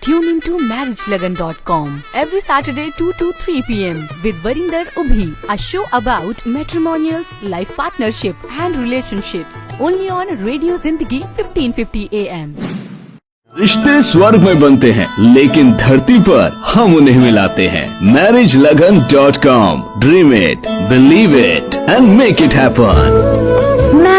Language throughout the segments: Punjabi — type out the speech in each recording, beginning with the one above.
Tune into marriagelagan.com every Saturday 2 to 3 pm with Varinder Ubhi, a show about matrimonials, life partnership and relationships. Only on Radio Zindagi 1550 AM. रिश्ते स्वर्ग में बनते हैं लेकिन धरती पर हम उन्हें मिलाते हैं marriage Lagan dot com dream it believe it and make it happen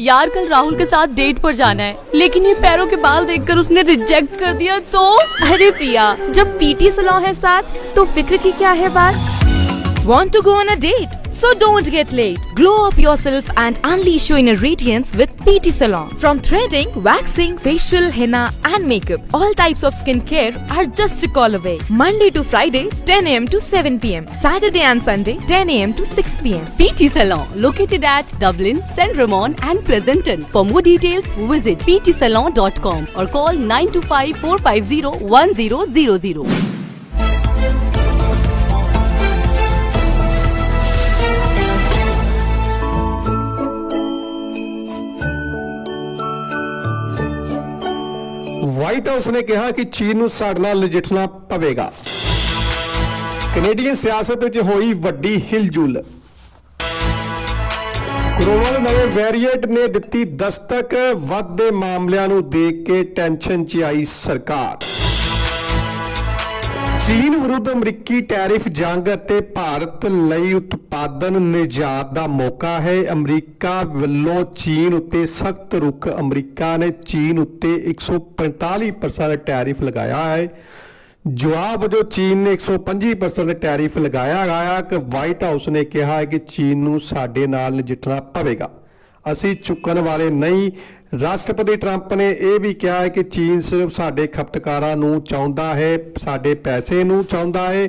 यार कल राहुल के साथ डेट पर जाना है लेकिन ये पैरों के बाल देखकर उसने रिजेक्ट कर दिया तो अरे प्रिया जब पीटी सलॉन है साथ तो फिक्र की क्या है बात Want to go on a date? So don't get late. Glow up yourself and unleash your inner radiance with PT Salon. From threading, waxing, facial, henna, and makeup, all types of skincare are just a call away. Monday to Friday, 10 a.m. to 7 p.m. Saturday and Sunday, 10 a.m. to 6 p.m. PT Salon located at Dublin, St. Ramon and Pleasanton. For more details, visit ptsalon.com or call 925 450 1000. White House ਨੇ ਕਿਹਾ ਕਿ ਚੀਨ ਨੂੰ ਸਾਡੇ ਨਾਲ ਨਜਿੱਠਣਾ ਪਵੇਗਾ। ਕੈਨੇਡੀਅਨ ਸਿਆਸਤ ਵਿੱਚ ਹੋਈ ਵੱਡੀ ਹਿਲਜੁਲ। ਕੋਰੋਨਾ ਦੇ ਨਵੇਂ ਵੈਰੀਐਂਟ ਨੇ ਦਿੱਤੀ ਦਸਤਕ। ਵੱਧਦੇ ਮਾਮਲਿਆਂ ਨੂੰ ਦੇਖ ਕੇ ਟੈਨਸ਼ਨ 'ਚ ਆਈ ਸਰਕਾਰ। ਚੀਨ ਵਿਰੁੱਧ ਅਮਰੀਕੀ ਟੈਰਿਫ ਜੰਗ ਅਤੇ ਭਾਰਤ ਲਈ ਉਤਪਾਦਨ ਨਿਜਾਤ ਦਾ ਮੌਕਾ ਹੈ। ਅਮਰੀਕਾ ਵੱਲੋਂ ਚੀਨ ਉੱਤੇ ਸਖਤ ਰੁਖ, ਅਮਰੀਕਾ ਨੇ ਚੀਨ ਉੱਤੇ 145% ਟੈਰਿਫ ਲਗਾਇਆ ਹੈ। ਜਵਾਬ ਵਜੋਂ ਚੀਨ ਨੇ 125% ਟੈਰਿਫ ਲਗਾਇਆ ਗਿਆ ਕਿ ਵਾਈਟ ਹਾਊਸ ਨੇ ਕਿਹਾ ਹੈ ਕਿ ਚੀਨ ਨੂੰ ਸਾਡੇ ਨਾਲ ਨਜਿੱਠਣਾ ਪਵੇਗਾ। ਅਸੀਂ ਚੁੱਕਣ ਵਾਲੇ ਨਹੀਂ। ਰਾਸ਼ਟਰਪਤੀ ਟਰੰਪ ਨੇ ਇਹ ਵੀ ਕਿਹਾ ਹੈ ਕਿ ਚੀਨ ਸਿਰਫ ਸਾਡੇ ਖਪਤਕਾਰਾਂ ਨੂੰ ਚਾਹੁੰਦਾ ਹੈ, ਸਾਡੇ ਪੈਸੇ ਨੂੰ ਚਾਹੁੰਦਾ ਹੈ।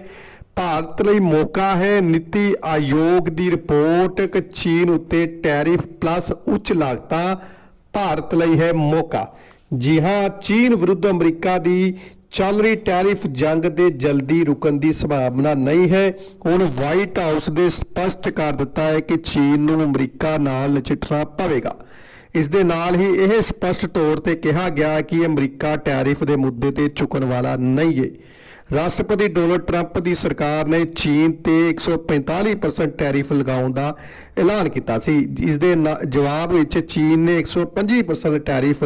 ਭਾਰਤ ਲਈ ਮੌਕਾ ਹੈ, ਨੀਤੀ ਆਯੋਗ ਦੀ ਰਿਪੋਰਟ ਕਿ ਚੀਨ ਉੱਤੇ ਟੈਰਿਫ ਪਲੱਸ ਉੱਚ ਲਾਗਤਾਂ, ਭਾਰਤ ਲਈ ਹੈ ਮੌਕਾ। ਜੀ ਹਾਂ, ਚੀਨ ਵਿਰੁੱਧ ਅਮਰੀਕਾ ਦੀ ਚੱਲ ਰਹੀ ਟੈਰਿਫ ਜੰਗ ਦੇ ਜਲਦੀ ਰੁਕਣ ਦੀ ਸੰਭਾਵਨਾ ਨਹੀਂ ਹੈ। ਹੁਣ ਵਾਈਟ ਹਾਊਸ ਦੇ ਸਪਸ਼ਟ ਕਰ ਦਿੱਤਾ ਹੈ ਕਿ ਚੀਨ ਨੂੰ ਅਮਰੀਕਾ ਨਾਲ ਨਜਿੱਠਣਾ ਪਵੇਗਾ। ਇਸ ਦੇ ਨਾਲ ਹੀ ਇਹ ਸਪਸ਼ਟ ਤੌਰ ਤੇ ਕਿਹਾ ਗਿਆ ਕਿ ਅਮਰੀਕਾ ਟੈਰਿਫ ਦੇ ਮੁੱਦੇ ਤੇ ਝੁਕਣ ਵਾਲਾ ਨਹੀਂ ਹੈ। ਰਾਸ਼ਟਰਪਤੀ ਡੋਨਲਡ ਟਰੰਪ ਦੀ ਸਰਕਾਰ ਨੇ ਚੀਨ ਤੇ 145% ਟੈਰਿਫ ਲਗਾਉਣ ਦਾ ਐਲਾਨ ਕੀਤਾ ਸੀ। ਇਸ ਦੇ ਨਾ- ਜਵਾਬ ਵਿੱਚ ਚੀਨ ਨੇ 125% ਟੈਰਿਫ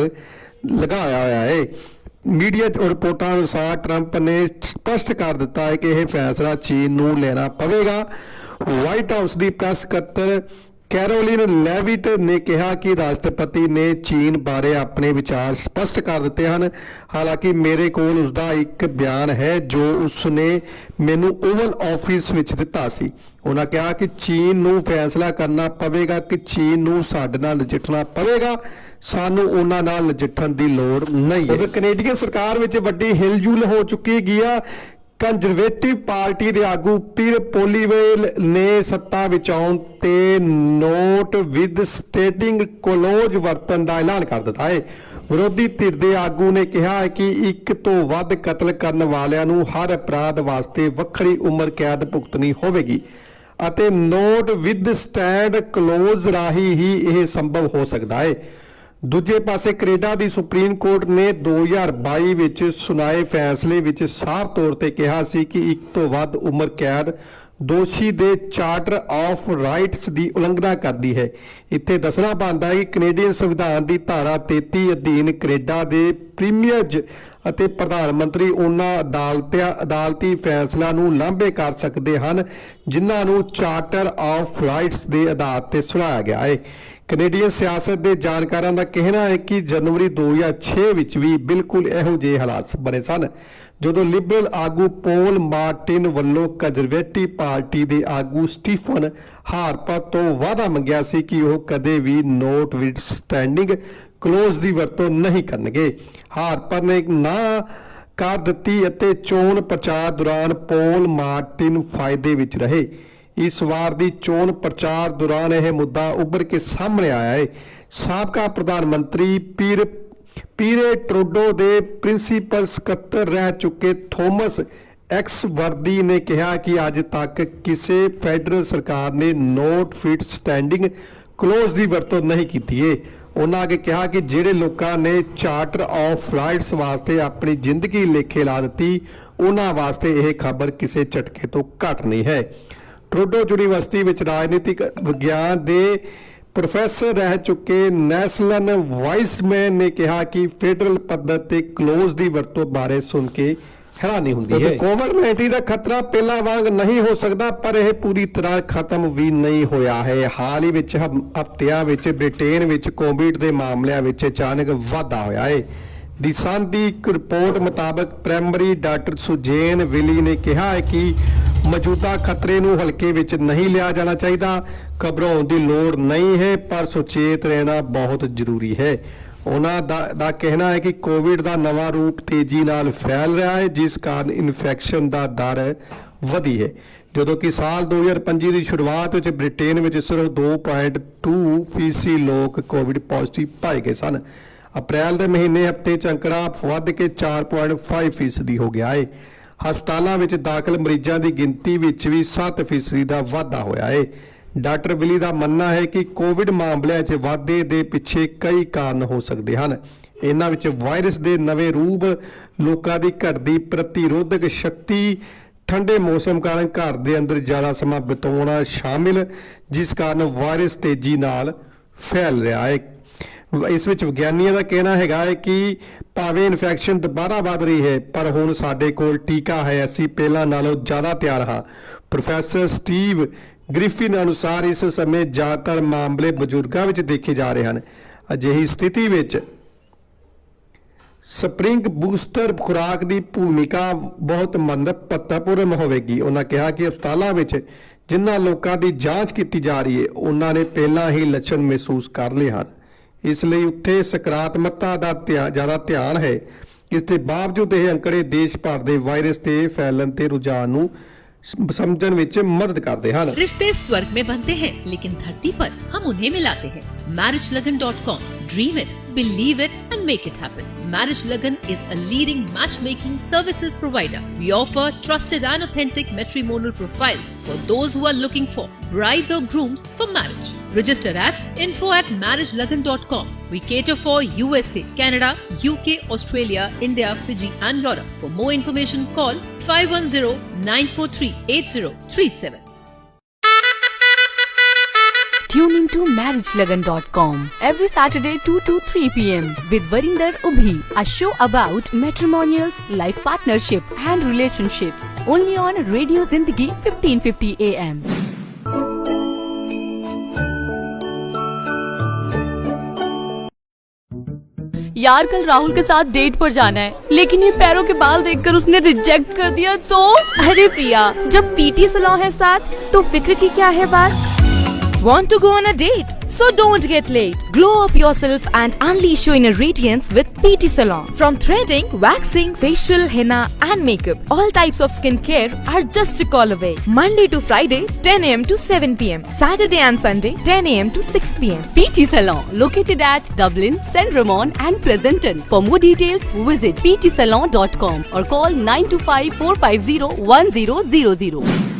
ਲਗਾਇਆ ਹੋਇਆ ਹੈ। ਮੀਡੀਆ ਰਿਪੋਰਟਾਂ ਅਨੁਸਾਰ ਟਰੰਪ ਨੇ ਸਪਸ਼ਟ ਕਰ ਦਿੱਤਾ ਹੈ ਕਿ ਇਹ ਫੈਸਲਾ ਚੀਨ ਨੂੰ ਲੈਣਾ ਪਵੇਗਾ। ਵਾਈਟ ਹਾਊਸ ਦੀ ਪ੍ਰੈਸ ਸਕੱਤਰ ਕੈਰੋਲਿਨ ਲੈਵਿਟ ਨੇ ਕਿਹਾ ਕਿ ਰਾਸ਼ਟਰਪਤੀ ਨੇ ਚੀਨ ਬਾਰੇ ਆਪਣੇ ਵਿਚਾਰ ਸਪਸ਼ਟ ਕਰ ਦਿੱਤੇ ਹਨ। ਹਾਲਾਂਕਿ ਮੇਰੇ ਕੋਲ ਉਸ ਦਾ ਇੱਕ ਬਿਆਨ ਹੈ ਜੋ ਉਸ ਨੇ ਮੈਨੂੰ ਓਵਲ ਆਫਿਸ ਵਿੱਚ ਦਿੱਤਾ ਸੀ। ਉਹਨਾਂ ਕਿਹਾ ਕਿ ਚੀਨ ਨੂੰ ਫੈਸਲਾ ਕਰਨਾ ਪਵੇਗਾ, ਕਿ ਚੀਨ ਨੂੰ ਸਾਡੇ ਨਾਲ ਨਜਿੱਠਣਾ ਪਵੇਗਾ। ਸਾਨੂੰ ਉਹਨਾਂ ਨਾਲ ਨਜਿੱਠਣ ਦੀ ਲੋੜ ਨਹੀਂ ਹੈ। ਕੈਨੇਡੀਅਨ ਸਰਕਾਰ ਵਿੱਚ ਵੱਡੀ ਹਿਲਜੁਲ ਹੋ ਚੁੱਕੀ ਗਈ ਕੰਜ਼ਰਵੇਟਿਵ ਪਾਰਟੀ ਦੇ ਆਗੂ ਪੀਰ ਪੋਲੀਵੇਲ ਨੇ ਸੱਤਾ ਵਿੱਚ ਆਉਣ ਤੇ ਨੋਟ ਵਿਦ ਸਟੇਟਿੰਗ ਕੋਲੋਜ ਵਰਤਨ ਦਾ ਐਲਾਨ ਕਰ ਦਿੱਤਾ ਹੈ। ਵਿਰੋਧੀ ਧਿਰ ਦੇ ਆਗੂ ਨੇ ਕਿਹਾ ਹੈ ਕਿ ਇੱਕ ਤੋਂ ਵੱਧ ਕਤਲ ਕਰਨ ਵਾਲਿਆਂ ਨੂੰ ਹਰ ਅਪਰਾਧ ਵਾਸਤੇ ਵੱਖਰੀ ਉਮਰ ਕੈਦ ਭੁਗਤਣੀ ਹੋਵੇਗੀ ਅਤੇ ਨੋਟ ਵਿਦ ਸਟੈਂਡ ਕਲੋਜ਼ ਰਾਹੀਂ ਹੀ ਇਹ ਸੰਭਵ ਹੋ ਸਕਦਾ ਹੈ। ਦੂਜੇ ਪਾਸੇ ਕੈਨੇਡਾ ਦੀ ਸੁਪਰੀਮ ਕੋਰਟ ਨੇ 2022 ਵਿੱਚ ਸੁਣਾਏ ਫੈਸਲੇ ਵਿੱਚ ਸਾਫ਼ ਤੌਰ ਤੇ ਕਿਹਾ ਸੀ ਕਿ ਇੱਕ ਤੋਂ ਵੱਧ ਉਮਰ ਕੈਦ ਦੋਸ਼ੀ ਦੇ ਚਾਰਟਰ ਆਫ ਰਾਈਟਸ ਦੀ ਉਲੰਘਣਾ ਕਰਦੀ ਹੈ। ਇੱਥੇ ਦੱਸਣਾ ਬਣਦਾ ਹੈ ਕਿ ਕੈਨੇਡੀਅਨ ਸੰਵਿਧਾਨ ਦੀ ਧਾਰਾ 33 ਅਧੀਨ ਕੈਨੇਡਾ ਦੇ ਪ੍ਰੀਮੀਅਰਜ਼ ਅਤੇ ਪ੍ਰਧਾਨ ਮੰਤਰੀ ਉਹਨਾਂ ਅਦਾਲਤਿਆਂ, ਅਦਾਲਤੀ ਫੈਸਲਾ ਨੂੰ ਲਾਂਭੇ ਕਰ ਸਕਦੇ ਹਨ, ਜਿਨ੍ਹਾਂ ਨੂੰ ਚਾਰਟਰ ਆਫ ਰਾਈਟਸ ਦੇ ਆਧਾਰ ਤੇ ਸੁਣਾਇਆ ਗਿਆ ਹੈ। ਕੈਨੇਡੀਅਨ ਸਿਆਸਤ ਦੇ ਜਾਣਕਾਰਾਂ ਦਾ ਕਹਿਣਾ ਹੈ ਕਿ ਜਨਵਰੀ 2006 ਵਿੱਚ ਵੀ ਬਿਲਕੁਲ ਇਹੋ ਜਿਹੇ ਹਾਲਾਤ ਬਣੇ ਸਨ, ਜਦੋਂ ਲਿਬਰਲ ਆਗੂ ਪੋਲ ਮਾਰਟਿਨ ਵੱਲੋਂ ਕੰਜ਼ਰਵੇਟਿਵ ਪਾਰਟੀ ਦੇ ਆਗੂ ਸਟੀਫਨ ਹਾਰਪਾ ਤੋਂ ਵਾਅਦਾ ਮੰਗਿਆ ਸੀ ਕਿ ਉਹ ਕਦੇ ਵੀ ਨੋਟ ਵਿਦ ਸਟੈਂਡਿੰਗ ਕਲੋਜ਼ ਦੀ ਵਰਤੋਂ ਨਹੀਂ ਕਰਨਗੇ। ਹਾਰਪਰ ਨੇ ਨਾ ਕਰ ਦਿੱਤੀ ਅਤੇ ਚੋਣ ਪ੍ਰਚਾਰ ਦੌਰਾਨ ਪੋਲ ਮਾਰਟਿਨ ਫਾਇਦੇ ਵਿੱਚ ਰਹੇ। ਇਸ ਵਾਰ ਦੀ ਚੋਣ ਪ੍ਰਚਾਰ ਦੌਰਾਨ ਇਹ ਮੁੱਦਾ ਉੱਭਰ ਕੇ ਸਾਹਮਣੇ ਆਇਆ ਹੈ ਸਾਬਕਾ ਪ੍ਰਧਾਨ ਮੰਤਰੀ ਪੀਰ ਪੀਰੇ ਟਰੂਡੋ ਦੇ ਪ੍ਰਿੰਸੀਪਲ ਸਕੱਤਰ ਰਹਿ ਚੁੱਕੇ ਥੋਮਸ ਐਕਸ ਵਰਦੀ ਨੇ ਕਿਹਾ ਕਿ ਅੱਜ ਤੱਕ ਕਿਸੇ ਫੈਡਰਲ ਸਰਕਾਰ ਨੇ ਨੋਟ ਫਿਟ ਸਟੈਂਡਿੰਗ ਕਲੋਜ਼ ਦੀ ਵਰਤੋਂ ਨਹੀਂ ਕੀਤੀ ਏ। ਉਹਨਾਂ ਅੱਗੇ ਕਿਹਾ ਕਿ ਜਿਹੜੇ ਲੋਕਾਂ ਨੇ ਚਾਰਟਰ ਆਫ ਰਾਈਟਸ ਵਾਸਤੇ ਆਪਣੀ ਜ਼ਿੰਦਗੀ ਲੇਖੇ ਲਾ ਦਿੱਤੀ, ਉਹਨਾਂ ਵਾਸਤੇ ਇਹ ਖਬਰ ਕਿਸੇ ਝਟਕੇ ਤੋਂ ਘੱਟ ਨਹੀਂ ਹੈ। ਟਰੂਡੋ ਯੂਨੀਵਰਸਿਟੀ ਵਿੱਚ ਰਾਜਨੀਤਿਕ ਵਿਗਿਆਨ ਦੇ ਪ੍ਰੋਫੈਸਰ ਰਹਿ ਚੁੱਕੇ ਨੈਸਲਨ ਵਾਈਸਮੈਨ ਨੇ ਕਿਹਾ ਕਿ ਫੈਡਰਲ ਪੱਧਰ ਤੇ ਕਲੋਜ਼ ਦੀ ਵਰਤੋਂ ਬਾਰੇ ਸੁਣ ਕੇ ਹੈਰਾਨੀ ਹੁੰਦੀ ਹੈ। ਕੋਵਿਡ-19 ਦਾ ਖਤਰਾ ਪਹਿਲਾਂ ਵਾਂਗ ਨਹੀਂ ਹੋ ਸਕਦਾ, ਪਰ ਇਹ ਪੂਰੀ ਤਰ੍ਹਾਂ ਖਤਮ ਵੀ ਨਹੀਂ ਹੋਇਆ ਹੈ। ਹਾਲ ਹੀ ਵਿੱਚ ਹਫ਼ਤਿਆਂ ਵਿੱਚ ਬ੍ਰਿਟੇਨ ਵਿੱਚ ਕੋਵਿਡ ਦੇ ਮਾਮਲਿਆਂ ਵਿੱਚ ਅਚਾਨਕ ਵਾਧਾ ਹੋਇਆ ਹੈ। ਦੀ ਸੰਨ ਇੱਕ ਰਿਪੋਰਟ ਮੁਤਾਬਕ ਪ੍ਰਾਇਮਰੀ ਡਾਕਟਰ ਸੁਜੇਨ ਵਿਲੀ ਨੇ ਕਿਹਾ ਹੈ ਕਿ ਮੌਜੂਦਾ ਖਤਰੇ ਨੂੰ ਹਲਕੇ ਵਿੱਚ ਨਹੀਂ ਲਿਆ ਜਾਣਾ ਚਾਹੀਦਾ। ਘਬਰਾਉਣ ਦੀ ਲੋੜ ਨਹੀਂ ਹੈ, ਪਰ ਸੁਚੇਤ ਰਹਿਣਾ ਬਹੁਤ ਜ਼ਰੂਰੀ ਹੈ। ਉਹਨਾਂ ਦਾ ਦਾ ਕਹਿਣਾ ਹੈ ਕਿ ਕੋਵਿਡ ਦਾ ਨਵਾਂ ਰੂਪ ਤੇਜ਼ੀ ਨਾਲ ਫੈਲ ਰਿਹਾ ਹੈ, ਜਿਸ ਕਾਰਨ ਇਨਫੈਕਸ਼ਨ ਦਾ ਦਰ ਵਧੀ ਹੈ। ਜਦੋਂ ਕਿ ਸਾਲ 2025 ਦੀ ਸ਼ੁਰੂਆਤ ਵਿੱਚ ਬ੍ਰਿਟੇਨ ਵਿੱਚ ਸਿਰਫ 2.2 ਫੀਸਦੀ ਲੋਕ ਕੋਵਿਡ ਪੋਜ਼ਿਟਿਵ ਪਾਏ ਗਏ ਸਨ। ਅਪ੍ਰੈਲ ਦੇ ਮਹੀਨੇ ਹਫ਼ਤੇ ਚ ਅੰਕੜਾ ਵੱਧ ਕੇ 4.5 ਫੀਸਦੀ ਹੋ ਗਿਆ ਹੈ। ਹਸਪਤਾਲਾਂ ਵਿੱਚ ਦਾਖਲ ਮਰੀਜ਼ਾਂ ਦੀ ਗਿਣਤੀ ਵਿੱਚ ਵੀ 7 ਫੀਸਦੀ ਦਾ ਵਾਧਾ ਹੋਇਆ ਹੈ ਡਾਕਟਰ ਵਿਲੀ ਦਾ ਮੰਨਣਾ ਹੈ ਕਿ ਕੋਵਿਡ ਮਾਮਲਿਆਂ 'ਚ ਵਾਧੇ ਦੇ ਪਿੱਛੇ ਕਈ ਕਾਰਨ ਹੋ ਸਕਦੇ ਹਨ। ਇਹਨਾਂ ਵਿੱਚ ਵਾਇਰਸ ਦੇ ਨਵੇਂ ਰੂਪ, ਲੋਕਾਂ ਦੀ ਘਟਦੀ ਪ੍ਰਤੀਰੋਧਕ ਸ਼ਕਤੀ, ਠੰਡੇ ਮੌਸਮ ਕਾਰਨ ਘਰ ਦੇ ਅੰਦਰ ਜ਼ਿਆਦਾ ਸਮਾਂ ਬਿਤਾਉਣਾ ਸ਼ਾਮਿਲ, ਜਿਸ ਕਾਰਨ ਵਾਇਰਸ ਤੇਜ਼ੀ ਨਾਲ ਫੈਲ ਰਿਹਾ ਹੈ ਇਸ ਵਿੱਚ ਵਿਗਿਆਨੀਆਂ ਦਾ ਕਹਿਣਾ ਹੈਗਾ ਹੈ ਕਿ ਭਾਵੇਂ ਇਨਫੈਕਸ਼ਨ ਦੁਬਾਰਾ ਵੱਧ ਰਹੀ ਹੈ, ਪਰ ਹੁਣ ਸਾਡੇ ਕੋਲ ਟੀਕਾ ਹੈ, ਅਸੀਂ ਪਹਿਲਾਂ ਨਾਲੋਂ ਜ਼ਿਆਦਾ ਤਿਆਰ ਹਾਂ। ਪ੍ਰੋਫੈਸਰ ਸਟੀਵ ਗ੍ਰਿਫਿਨ ਅਨੁਸਾਰ ਇਸ ਸਮੇਂ ਜ਼ਿਆਦਾਤਰ ਮਾਮਲੇ ਬਜ਼ੁਰਗਾਂ ਵਿੱਚ ਦੇਖੇ ਜਾ ਰਹੇ ਹਨ। ਅਜਿਹੀ ਸਥਿਤੀ ਵਿੱਚ ਸਪਰਿੰਗ ਬੂਸਟਰ ਖੁਰਾਕ ਦੀ ਭੂਮਿਕਾ ਬਹੁਤ ਮਹੱਤਵਪੂਰਨ ਹੋਵੇਗੀ। ਉਹਨਾਂ ਕਿਹਾ ਕਿ ਹਸਪਤਾਲਾਂ ਵਿੱਚ ਜਿਨ੍ਹਾਂ ਲੋਕਾਂ ਦੀ ਜਾਂਚ ਕੀਤੀ ਜਾ ਰਹੀ ਹੈ ਉਹਨਾਂ ਨੇ ਪਹਿਲਾਂ ਹੀ ਲੱਛਣ ਮਹਿਸੂਸ ਕਰ ਲਏ ਹਨ। ਇਸ ਲਈ ਉੱਥੇ ਸਕਾਰਾਤਮਕਤਾ ਦਾ ਧਿਆ- ਜ਼ਿਆਦਾ ਧਿਆਨ ਹੈ ਇਸ ਦੇ ਬਾਵਜੂਦ ਇਹ ਅੰਕੜੇ ਦੇਸ਼ ਭਰ ਦੇ ਵਾਇਰਸ ਦੇ ਫੈਲਣ ਤੇ ਰੁਝਾਨ ਨੂੰ ਸ- ਸਮਝਣ ਵਿੱਚ ਮਦਦ ਕਰਦੇ ਹਨ रिश्ते स्वर्ग में बनते हैं लेकिन धरती पर हम उन्हें मिलाते हैं मैरिजलगन.com dream it believe it and make it happen marriage Lagan is a leading match making services provider we offer trusted and authentic matrimonial profiles for those who are looking for brides or grooms for marriage register at info at marriagelagan.com we cater for usa canada uk australia india fiji and europe for more information call 510-943-8037 Tune into marriagelagan.com every Saturday 2 to 3 p.m. with Varinder Ubhi, a show about matrimonials, life partnership and relationships. Only on Radio Zindagi 1550 AM. यार कल राहुल के साथ डेट पर जाना है लेकिन ये पैरों के बाल देखकर उसने रिजेक्ट कर दिया तो अरे प्रिया जब पीटी सलाह है साथ तो फ़िक्र की क्या है बात want to go on a date? So don't get late. Glow up yourself and unleash your inner radiance with PT Salon. From threading, waxing, facial, henna, and makeup, all types of skincare are just a call away. Monday to Friday, 10 a.m. to 7 p.m. Saturday and Sunday, 10 a.m. to 6 p.m. PT Salon, located at Dublin, St. Ramon and Pleasanton. For more details, visit ptsalon.com or call 925 450 1000.